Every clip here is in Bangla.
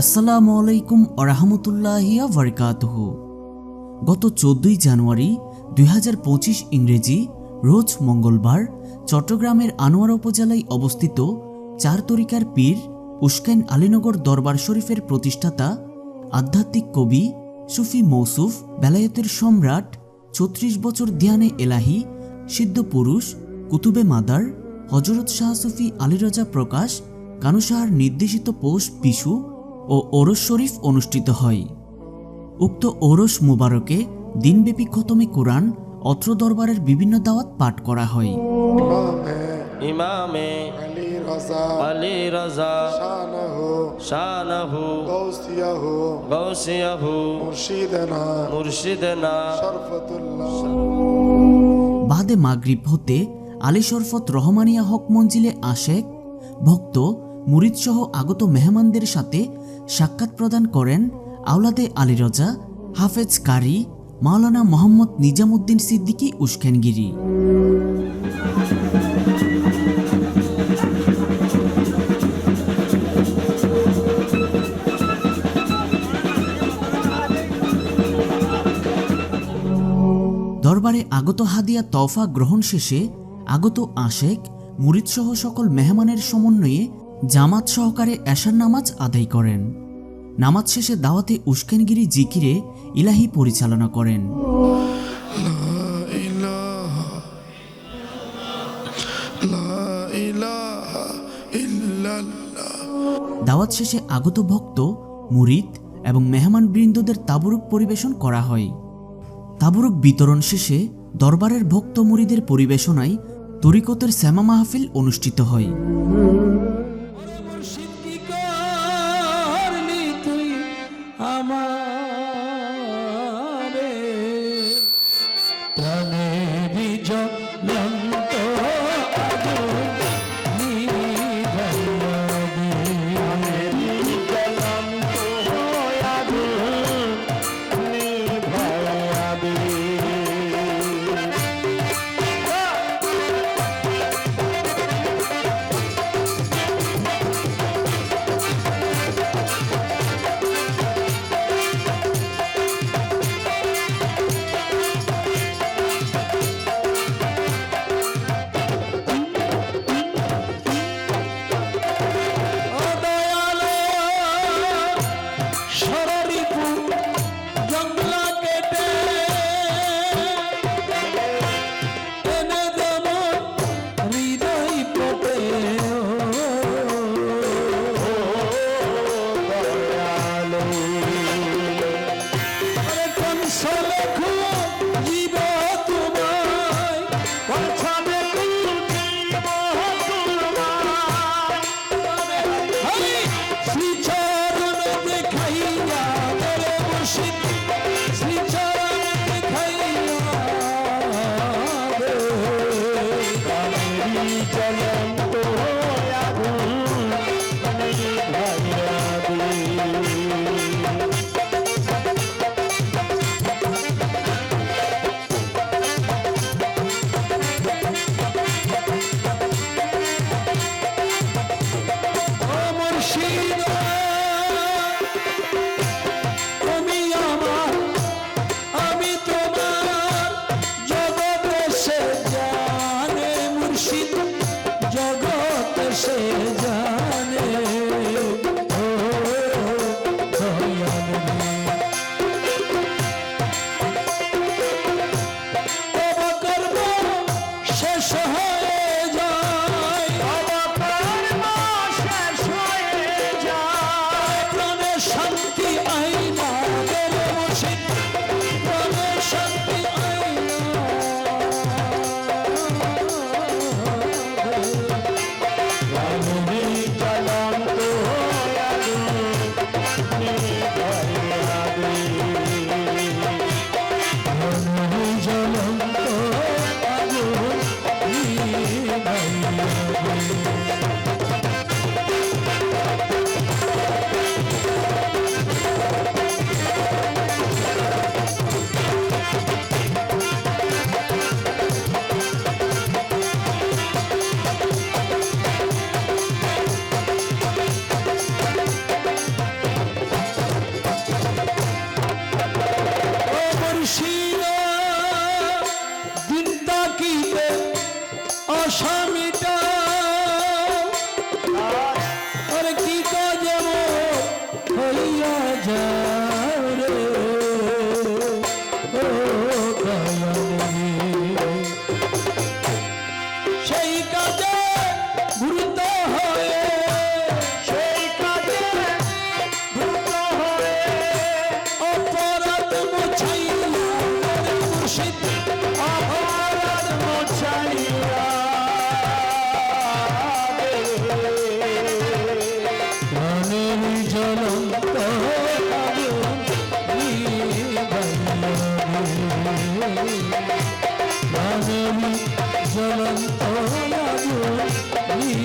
আসসালামু আলাইকুম আরহামতুল্লাহিয়া বরকাতহ। গত চোদ্দই জানুয়ারি দু হাজার পঁচিশ ইংরেজি, রোজ মঙ্গলবার, চট্টগ্রামের আনোয়ারা উপজেলায় অবস্থিত চার তরিকার পীর উস্কাইন আলীনগর দরবার শরীফের প্রতিষ্ঠাতা, আধ্যাত্মিক কবি, সুফি মৌসুফ, বেলায়েতের সম্রাট, ছত্রিশ বছর ধ্যানে এলাহি, সিদ্ধ পুরুষ, কুতুবে মাদার হজরত শাহ সুফি আলীরজা প্রকাশ, কানুসাহার নির্দেশিত পৌষ পিসু ও ওরস শরীফ অনুষ্ঠিত হয়। উক্ত ওরস মুবারকে দিনব্যাপী খতমে কোরআন, অত্র দরবারের বিভিন্ন দাওয়াত পাঠ করা হয়। ইমামে রাজা। আলী রাজা। শানহু। শানহু। গৌসিয়াহু। গৌসিয়াহু। মুর্শিদনা। মুর্শিদনা। শরফতুল্লাহ। বাদে মাগরিব হতে আলী শরফত রহমানিয়া হক মঞ্জিলে আশেক ভক্ত মুরিদসহ আগত মেহমানদের সাথে সাক্ষাৎ প্রদান করেন আওলাদে আলী রজা হাফেজ কারি মাওলানা মোহাম্মদ নিজামুদ্দিন সিদ্দিকী উস্কানগিরি। দরবারে আগত হাদিয়া তফা গ্রহণ শেষে আগত আশেক, মুরিদসহ সকল মেহমানের সমন্বয়ে জামাত সহকারে এশার নামাজ আদায় করেন। নামাজ শেষে দাওয়াতে উস্কেনগিরি, জিকিরে ইলাহি পরিচালনা করেন। দাওয়াত শেষে আগত ভক্ত, মুরিদ এবং মেহমান বৃন্দদের তাবুরুক পরিবেশন করা হয়। তাবুরুক বিতরণ শেষে দরবারের ভক্ত মুরিদের পরিবেশনায় তরিকতের শ্যামা মাহফিল অনুষ্ঠিত হয়। Glory!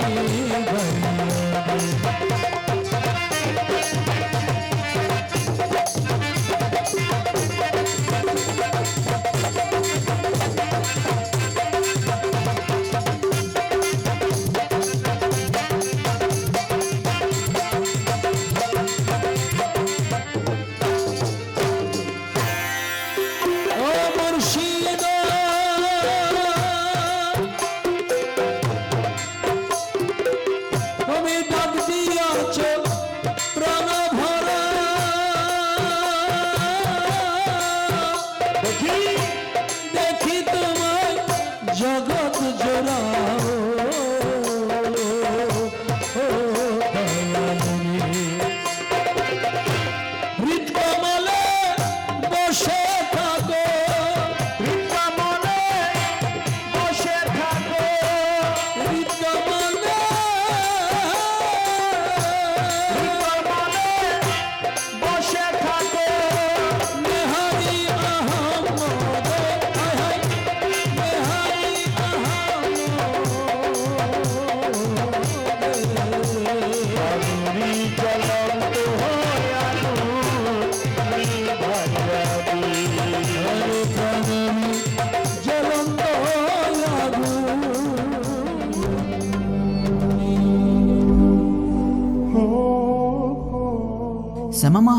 ও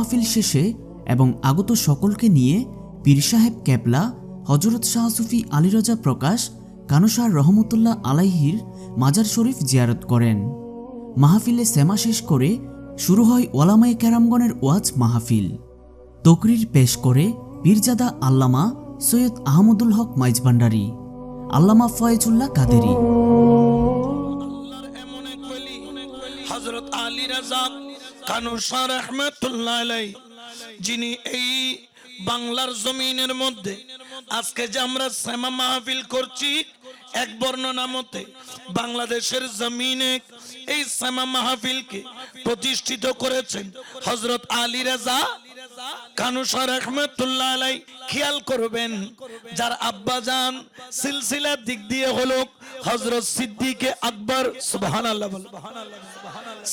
মাহফিল শেষে এবং আগত সকলকে নিয়ে পীর সাহেব ক্যাপলা হজরত শাহ সুফি আলীরজা প্রকাশ, কানুসার রহমতুল্লাহ আলাইহির মাজার শরীফ জিয়ারত করেন। মাহফিলে শ্যামা শেষ করে শুরু হয় ওলামায়ে ক্যারামগণের ওয়াজ মাহফিল। তকরির পেশ করে পীরজাদা আল্লামা সৈয়দ আহমদুল হক মাইজভান্ডারি আল্লামা ফয়েজুল্লাহ কাদেরী। হযরত আলী রাজা কানুসা রহমাতুল্লাহ আলাই যিনি এই বাংলার জমিনের মধ্যে আজকে যে আমরা শ্যামা মাহফিল করছি, এক বর্ণনা মতে বাংলাদেশের জমিনে এই শ্যামা মাহফিলকে প্রতিষ্ঠিত করেছেন হজরত আলী রাজা। কানুসা রহমতুল্লাহ আলাই খেয়াল করবেন, যার আব্বা যান সিলসিলার দিক দিয়ে হলো হজরত সিদ্দিকে আকবর সুবহান আল্লাহ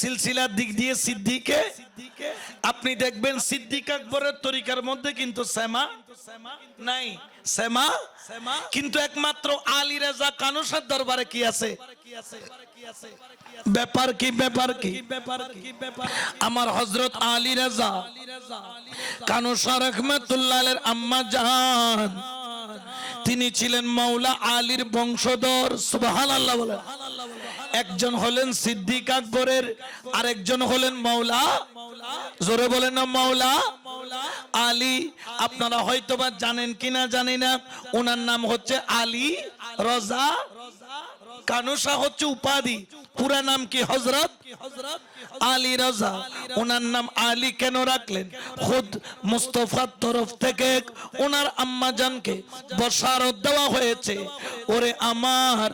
সিলসিলার দিক দিয়ে সিদ্দিকে। আপনি দেখবেন সিদ্দিক আকবরের তরিকার মধ্যে কিন্তু শ্যামা নাই। শ্যামা? কিন্তু একমাত্র আলী রাজা কানুসার দরবারে কি আছে? ব্যাপার কি ব্যাপার কি? আমার হজরত আলী আম্মা জাহান। তিনি ছিলেন মাওলা আলীর বংশধর সুবহান আল্লাহ বলেন। একজন হলেন সিদ্দিক আকবরের, আরেকজন হলেন মাওলা। জোরে বলেন না, মাওলা। আলী, আপনারা হয়তোবা জানেন কিনা জানি না। ওনার নাম হচ্ছে আলী রজা কানুসা হচ্ছে উপাধি। পুরা নাম কি হজরত আলী রাজা। ওনার নাম আলী কেন রাখলেন? খুদ মুস্তফার তরফ থেকে ওনার আম্মা জানকে বসারত দেওয়া হয়েছে। ওরে আমার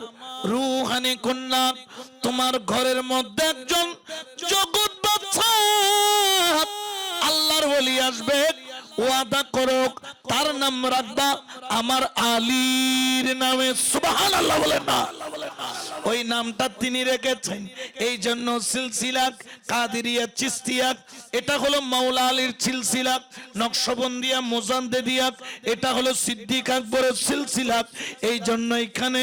রুহানি কন্যা, তোমার ঘরের মধ্যে একজন জগৎ আল্লাহর বলি আসবে, ওয়াদা করুক, তার নাম রাখবা আমার আলীর নামে। সুবহান আল্লাহ বলেন না। ওই নামটা তিনি রেখেছেন। এই জন্য সিলসিলাক, কাদিরিয়া চিস্তিয়াক, এটা হলো মাওলা আলীর সিলসিলাক, নকশবন্দিয়া মোজান্দেদিয়াক, এটা হলো সিদ্দিক আকবরের সিলসিলাক। এই জন্য এখানে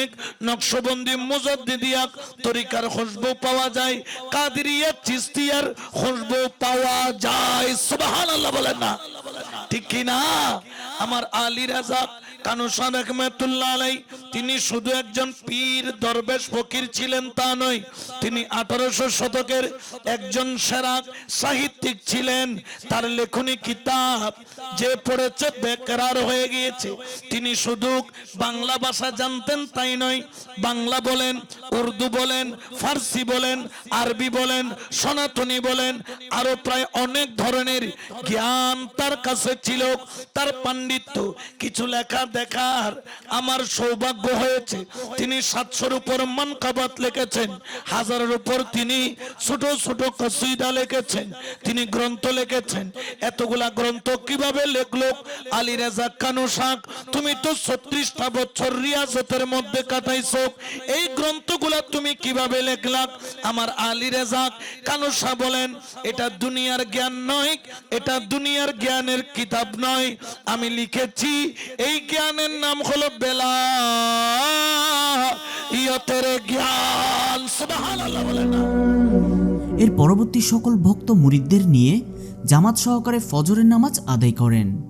নকশবন্দি মোজাদ্দেদিয়াক তরিকার খুশবু পাওয়া যায়, কাদিরিয়া চিস্তিয়ার খুশবু পাওয়া যায়। সুবহানাল্লাহ বলেন না। ঠিক কি না আমার আলী রাজা কানুসান রহমতুল্লাহ আলাই তিনি শুধু একজন পীর, দরবেশ, ফকির ছিলেন তা নয়, তিনি আঠারোশো শতকের একজন সেরা সাহিত্যিক ছিলেন। তার লেখনী কিতাব যে পড়েছে বেকরার হয়ে গিয়েছে। তিনি শুধু বাংলা ভাষা জানতেন তাই নয়, বাংলা বলেন, উর্দু বলেন, ফার্সি বলেন, আরবি বলেন, সনাতনী বলেন, আরও প্রায় অনেক ধরনের জ্ঞান তার কাছে ছিল। তার পাণ্ডিত্য, কিছু লেখা দেখার আমার সৌভাগ্য হয়েছে। তিনি সাতশোর উপর মানকাবাত লিখেছেন। হাজারের উপর তিনি ছোট ছোট কসিদা লিখেছেন। তিনি গ্রন্থ লিখেছেন। এতগুলা গ্রন্থ কীভাবে লেখলো? আলী রেজা কানু শাক তুমি তো ছত্রিশটা বছর রিয়াজতের মধ্যে কাটাইছো। এই গ্রন্থগুলা তুমি কীভাবে লেখলাম আমার আলী রেজাক কানু শাহ বলেন, এটা দুনিয়ার জ্ঞান নয়, এটা দুনিয়ার জ্ঞানের কিতাব নয়। আমি লিখেছি, এই জ্ঞানের নাম হলো বেলা এর পরবর্তী সকল ভক্ত মুরিদদের নিয়ে জামাত সহকারে ফজরের নামাজ আদায় করেন।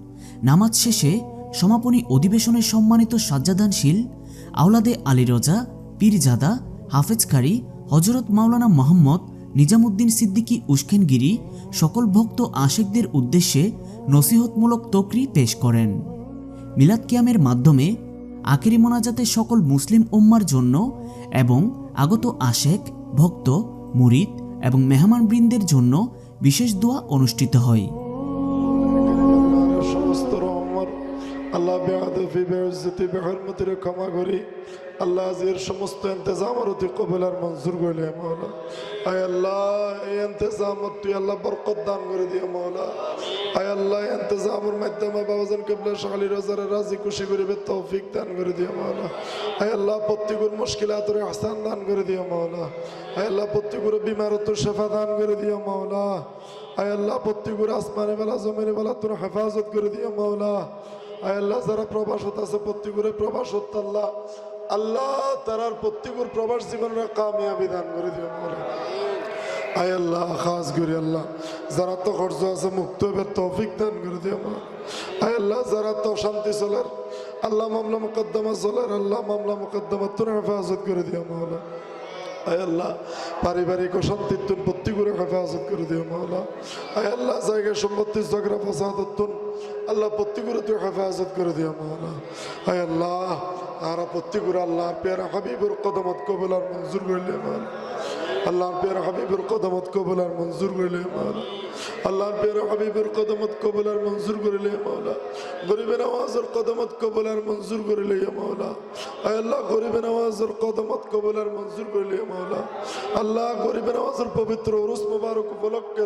নামাজ শেষে সমাপনী অধিবেশনে সম্মানিত সাজ্জাদানশীল আওলাদে আলী রজা, পীরজাদা হাফেজকারী হজরত মাওলানা মোহাম্মদ নিজামুদ্দিন সিদ্দিকী উস্কেনগিরি সকল ভক্ত আশেকদের উদ্দেশ্যে নসিহতমূলক তকরি পেশ করেন। মিলাদ কিয়ামের মাধ্যমে আখেরি মোনাজাতে সকল মুসলিম উম্মার জন্য এবং আগত আশেক, ভক্ত, মুরিদ এবং মেহমানবৃন্দের জন্য বিশেষ দোয়া অনুষ্ঠিত হয়। আল্লাহ বেআদফি বেউজ্জতি বেহরমতির ক্ষমা করি। আল্লাহ আজির সমস্ত ইন্তজামর অতি কবলার মঞ্জুর করলে মৌলা আয় আল্লাহ, এই ইন্তজামত তুই আল্লাহ বরকত দান করে দিয়ে মৌলা আয় আল্লাহ ইন্তজামের মাধ্যমে বাবাজন কেবলা শালি রোজার রাজি খুশি করিবে তৌফিক দান করে দিয়ে মৌলা আয় আল্লাহ, প্রত্যেকের মুশকিলাতুর আহসান দান করে দিয়ে মৌলা আয় আল্লাহ, প্রত্যেকের বিমারত শেফা দান করে দিয়ে মৌলা আয় আল্লাহ, প্রত্যেকের আসমানে বেলা, জমিনে বেলা, তোর হেফাজত করে দিয়ে মৌলা আয় আল্লাহ, যারা প্রবাসত আছে, প্রত্যেকের প্রবাসত আল্লাহ। আল্লাহ, তারার প্রত্যেকের প্রবাস জীবনের কামিয়াবি দান করে দিয়ে মৌলা আয় আল্লাহ খাস করি আল্লাহ। যারা তো খরচ আছে, মুক্ত হবে তৌফিক দান করে দিয়ে মৌলা আয় আল্লাহ, যারা তো শান্তি চলার, আল্লাহ মামলা মুকদ্দমা চলার, আল্লাহ মামলা মুকদ্দমা তোর হেফাজত করে দিয়ে মৌলা আয় আল্লাহ, পারিবারিক অশান্তির তুন প্রতি করে হেফাজত করে দিও মাওলা। আয় আল্লাহ, জায়গা সম্পত্তি, ঝগড়া ফসাদত তুন আল্লাহ প্রতি করে তুই হেফাজত করে দিও মাওলা। আয় আল্লাহ, আরা প্রতি করে আল্লাহ পেয়ারা হাবিবুর কদমত কবুলার মঞ্জুর করলে মাওলা। আল্লাহর পেয়ারা হাবিবুর কদমত কবুলার মঞ্জুর করলে মাওলা। আল্লাহর পেয়ারা হাবিবুর কদমত কবুলার মঞ্জুর করলে মাওলা। গরিবের আওয়াজের কদমত কবুলার মঞ্জুর করলে মাওলা। আয় আল্লাহ, গরিবের আওয়াজের কদমত কবুলার মঞ্জুর করলে মাওলা। আল্লাহ, গরিবের আওয়াজের পবিত্র উরুস মুবারক উপলক্ষে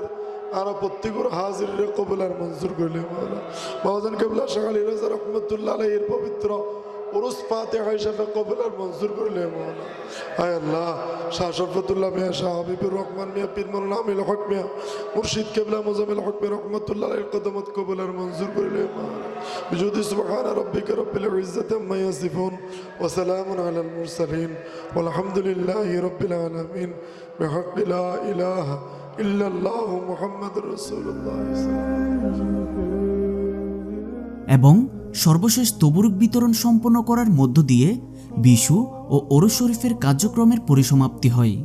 আর প্রত্যেকের হাজির কবুলার মঞ্জুর করলে মাওলা। বাবাজান কেবলা শাহালি রাজা রহমতুল্লাহ আলাইহির পবিত্র উরুস ফাতিহা হিসাবে কবুলার মঞ্জুর করলে আয় আল্লাহ, শাহ শরফতুল্লাহ মিয়া, শাহ হাবিবুর রহমান মিয়া, পীর মৌলানা আমিল হক মিয়া, মুর্শিদ কেবলা মুজামিল হক মিয়া রহমতুল্লাহ কদমত কবুলার মঞ্জুর করলে মাওলা বিজুদি সুবহান রাব্বিকা রব্বিল ইজ্জাতি আম্মা ইয়াসিফুন, ওয়া সালামুন আলাল মুরসালিন, ওয়ালহামদুলিল্লাহি রাব্বিল আলামিন। বিহাক্ক লা ইলাহা ইল্লাল্লাহু মুহাম্মাদুর রাসূলুল্লাহ এবং সর্বশেষ তবরুক বিতরণ সম্পন্ন করার মধ্য দিয়ে বিশু ও ওরস শরীফের কার্যক্রমের পরিসমাপ্তি হয়।